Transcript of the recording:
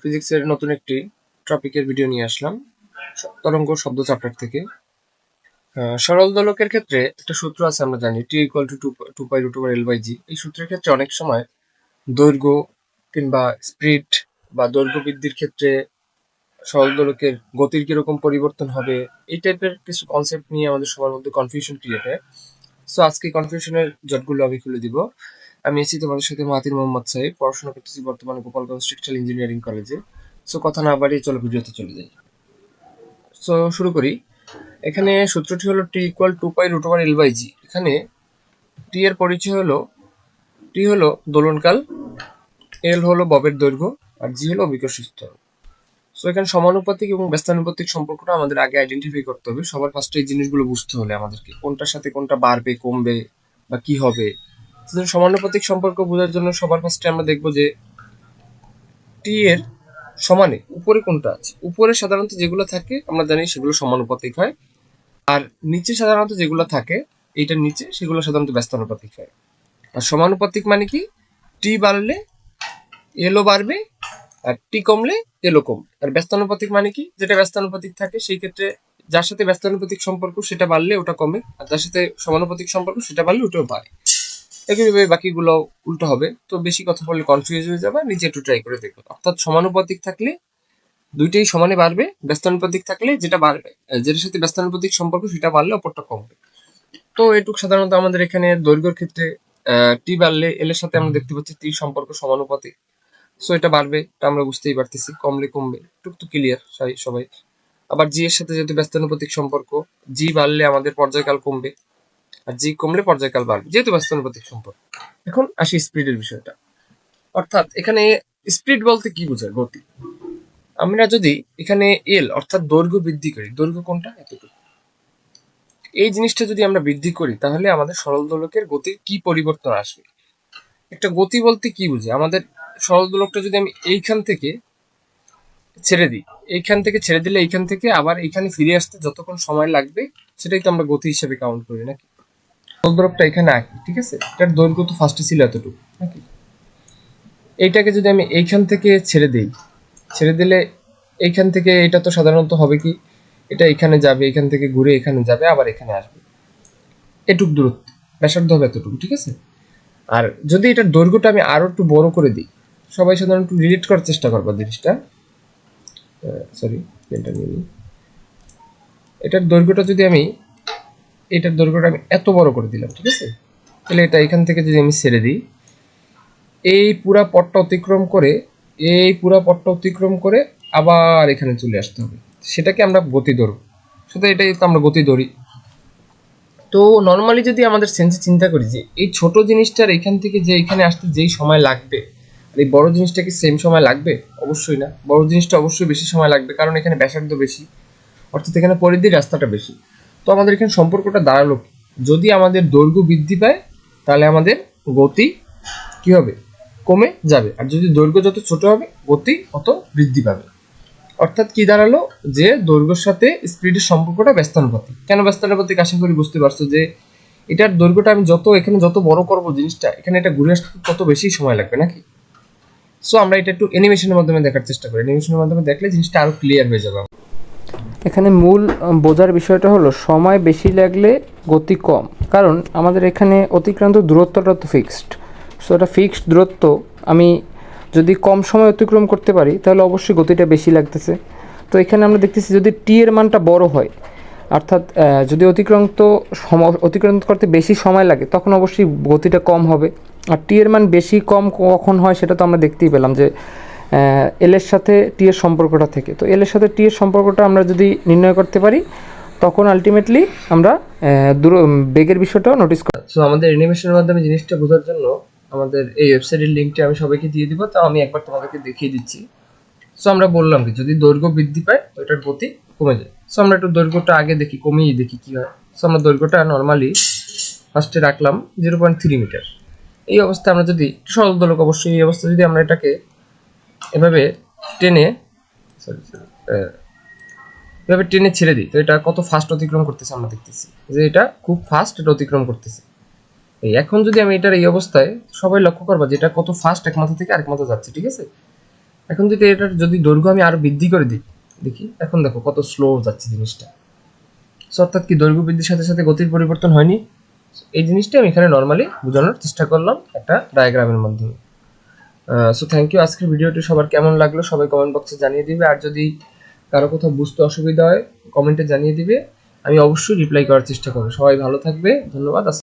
ফিজিক্সের নতুন একটি টপিকের ভিডিও নিয়ে আসলাম। তরঙ্গ শব্দ চ্যাপ্টার থেকে। সরল দোলকের ক্ষেত্রে একটা সূত্র আছে, আমরা জানি T equal to two two pi root over L by G এই সূত্রের ক্ষেত্রে অনেক সময় দৈর্ঘ্য কিংবা স্পিড বা দৈর্ঘ্য বৃদ্ধির ক্ষেত্রে সরল দোলকের গতির কীরকম পরিবর্তন হবে, এই টাইপের কিছু কনসেপ্ট নিয়ে আমাদের সবার মধ্যে কনফিউশন ক্রিয়েট হয়। সো আজকে কনফিউশনের জটগুলো আমি খুলে দিব। আমি এসেছি তোমাদের সাথে মাহাতির মোহাম্মদ সাহেব। পড়াশোনা করতেছি বর্তমানে গোপালগঞ্জ স্ট্রাকচারাল ইঞ্জিনিয়ারিং কলেজে। সো কথা না বাড়িয়ে চলো ভিডিওতে চলে যাই। সো শুরু করি। এখানে সূত্রটি হলো T equal to pi root over L by G এখানে টি এর পরিচয় হলো টি হলো দোলনকাল এল হলো ববের দৈর্ঘ্য, আর জি হলো বিকশিত সো এখানে সমানুপাতিক এবং ব্যস্তানুপাতিক সম্পর্কটা আমাদের আগে আইডেন্টিফাই করতে হবে। সবার ফার্স্টে এই জিনিসগুলো বুঝতে হলে আমাদেরকে কোনটার সাথে কোনটা বাড়বে, কমবে বা কি হবে। সমানুপাতিক সম্পর্ক বোঝার জন্য সবার ফার্স্টে আমরা দেখব যে টি এর সমানে উপরে কোনটা আছে? উপরে সাধারণত যেগুলো থাকে, আমরা জানি সেগুলো সমানুপাতিক হয়। আর নিচে সাধারণত যেগুলো থাকে, এইটার নিচে সেগুলো সাধারণত ব্যস্তানুপাতিক হয়। আর সমানুপাতিক মানে কি? টি বাড়লে এলও বাড়বে, আর টি কমলে এলও কমবে। আর ব্যস্তানুপাতিক মানে কি? যেটা ব্যস্তানুপাতিক থাকে, সেই ক্ষেত্রে যার সাথে ব্যস্তানুপাতিক সম্পর্ক, সেটা বাড়লে ওটা কমে। আর যার সাথে সমানুপাতিক সম্পর্ক, সেটা বাড়লে ওটাও বাড়ে। একইভাবে বাকিগুলো উল্টো হবে। তো বেশি কথা বললে কনফিউজ হয়ে যাবে, নিজে একটু ট্রাই করে দেখো। অর্থাৎ সমানুপাতিক থাকলে দুইটাই সমানে বাড়বে, ব্যস্তানুপাতিক থাকলে যেটা বাড়বে যেটার সাথে ব্যস্তানুপাতিক সম্পর্ক সেটা বাড়লে অপরটা কমবে। তো এটুক সাধারণত আমাদের এখানে দৈর্ঘ্যের ক্ষেত্রে টি বাড়লে এল এর সাথে আমরা দেখতে পাচ্ছি টি সম্পর্ক সমানুপাতিক। সো এটা বাড়বে, এটা আমরা বুঝতেই পারতেছি, কমলে কমবে। টুক তো ক্লিয়ার সবাই আবার জি এর সাথে যেহেতু ব্যস্তানুপাতিক সম্পর্ক জি বাড়লে আমাদের পর্যায়কাল কমবে। আর জি কমলে পর্যায়কাল বাড়বে। যেহেতু ব্যস্তানুপাতিক সম্পর্ক এখন আসি স্পিডের বিষয়টা। অর্থাৎ এখানে স্পিড বলতে কি বোঝায় গতি? আমরা যদি এখানে এল অর্থাৎ দৈর্ঘ্য বৃদ্ধি করি, দৈর্ঘ্য কোনটা? এতটুকু। এই জিনিসটা যদি আমরা বৃদ্ধি করি, তাহলে আমাদের সরল দোলকের গতির কি পরিবর্তন আসবে? একটা গতি বলতে কি বুঝে আমাদের সরল দোলকটা যদি আমি এইখান থেকে ছেড়ে দিই, এইখান থেকে ছেড়ে দিলে এইখান থেকে আবার এইখানে ফিরে আসতে যতক্ষণ সময় লাগবে, সেটাই তো আমরা গতি হিসেবে কাউন্ট করি, নাকি? দোলকটা এখানে আঁকি, ঠিক আছে? এটার দৈর্ঘ্য তো ফার্স্টে ছিল এতটুকু, নাকি? এইটাকে যদি আমি এইখান থেকে ছেড়ে দিই, ছেড়ে দিলে এইখান থেকে এটা তো সাধারণত হবে কি? এটা এখানে যাবে, এখান থেকে ঘুরে এখানে যাবে, আবার এখানে আসবে। এটুক দূরত্ব, ব্যাসার্ধ হবে এতটুকু, ঠিক আছে? আর যদি এটার দৈর্ঘ্যটা আমি আরও একটু বড় করে দিই, সবাই সাধারণত একটু রিলেট করার চেষ্টা করব জিনিসটা। সরি পেনটা নিয়ে এটার দৈর্ঘ্যটা যদি আমি এটার দৈর্ঘ্যটা আমি এত বড় করে দিলাম, ঠিক আছে? তাহলে এটা এখান থেকে যদি আমি ছেড়ে দিই, এই পুরা পটটা অতিক্রম করে, এই পুরা পটটা অতিক্রম করে আবার এখানে চলে আসতে হবে। সেটাকে আমরা গতি ধরব শুধু এটাই তো আমরা গতি ধরি তো নর্মালি যদি আমাদের সেন্সে চিন্তা করি যে এই ছোট জিনিসটার এখান থেকে যে এখানে আসতে যেই সময় লাগবে, আর এই বড় জিনিসটা কি সেম সময় লাগবে? অবশ্যই না। বড় জিনিসটা অবশ্যই বেশি সময় লাগবে, কারণ এখানে ব্যাসার্ধ বেশি, অর্থাৎ এখানে পরিধির রাস্তাটা বেশি। তো আমাদের এখানে সম্পর্কটা দাঁড়াল? যদি আমাদের দৈর্ঘ্য বৃদ্ধি পায়, তাহলে আমাদের গতি কি হবে? কমে যাবে। আর যদি দৈর্ঘ্য যত ছোট হবে, গতি অত বৃদ্ধি পাবে। অর্থাৎ কি দাঁড়াল? যে দৈর্ঘ্যের সাথে স্পিডের সম্পর্কটা ব্যস্তানুপাতিক। কেন ব্যস্তানুপাতিক? আশা করি বুঝতে পারছ যে এটার দৈর্ঘ্যটা আমি যত, এখানে যত বড় করব জিনিসটা, এখানে এটা ঘুরে আসতে তত বেশি সময় লাগবে নাকি? সো আমরা এটা একটু অ্যানিমেশনের মাধ্যমে দেখার চেষ্টা করি। অ্যানিমেশনের মাধ্যমে দেখলে জিনিসটা আরও ক্লিয়ার হয়ে যাবে। এখানে মূল বোঝার বিষয়টা হলো সময় বেশি লাগলে গতি কম। কারণ আমাদের এখানে অতিক্রান্ত দূরত্বটা তো ফিক্সড সো এটা ফিক্সড দূরত্ব আমি যদি কম সময় অতিক্রম করতে পারি, তাহলে অবশ্যই গতিটা বেশি লাগতেছে। তো এখানে আমরা দেখতেছি যদি টি এর মানটা বড় হয়, অর্থাৎ যদি অতিক্রান্ত সম, অতিক্রান্ত করতে বেশি সময় লাগে, তখন অবশ্যই গতিটা কম হবে। আর টি এর মান বেশি কম কখন হয় সেটা তো আমরা দেখতেই পেলাম যে এল এর সাথে টি এর সম্পর্কটা থেকে। তো এল এর সাথে টি এর সম্পর্কটা আমরা যদি নির্ণয় করতে পারি, তখন আলটিমেটলি আমরা দূর বেগের বিষয়টাও নোটিস করি সো আমাদের অ্যানিমেশনের মাধ্যমে জিনিসটা বোঝার জন্য আমাদের এই ওয়েবসাইটের লিঙ্কটি আমি সবাইকে দিয়ে দিব, তাও আমি একবার তোমাদেরকে দেখিয়ে দিচ্ছি। সো আমরা বললাম কি, যদি দৈর্ঘ্য বৃদ্ধি পায়, তো এটার গতি কমে যায়। সো আমরা একটু দৈর্ঘ্যটা আগে দেখি, কমিয়ে দেখি কি হয়। সো আমরা দৈর্ঘ্যটা নর্মালি ফার্স্টে রাখলাম জিরো পয়েন্ট থ্রি মিটার এই অবস্থায় আমরা যদি সরল দোলক অবশ্যই এই অবস্থায় যদি আমরা এটাকে এভাবে টেনে সরি এভাবে টেনে ছেড়ে দিই। তো এটা কত ফাস্ট অতিক্রম করতেছে আমরা দেখতেছি। যে এটা খুব ফাস্ট এটা অতিক্রম করতেছে। এই এখন যদি আমি এটার এই অবস্থায় সবাই লক্ষ্য করবা যে এটা কত ফাস্ট এক মাথা থেকে আরেক মাথা যাচ্ছে ঠিক আছে? এখন যদি এটার যদি দৈর্ঘ্য আমি আরও বৃদ্ধি করে দিই দেখি এখন দেখো কত স্লো যাচ্ছে জিনিসটা। সো অর্থাৎ কি দৈর্ঘ্য বৃদ্ধির সাথে সাথে গতির পরিবর্তন হয়নি? এই জিনিসটা আমি এখানে নর্মালি বোঝানোর চেষ্টা করলাম একটা ডায়াগ্রামের মাধ্যমে। সো থ্যাংক ইউ আজকের ভিডিওটি সবার কেমন লাগল সবাই কমেন্ট বক্সে জানিয়ে দিবে। আর যদি কারও কোথাও বুঝতে অসুবিধা হয় কমেন্টে জানিয়ে দিবে। আমি অবশ্যই রিপ্লাই করার চেষ্টা করব। সবাই ভালো থাকবে। ধন্যবাদ।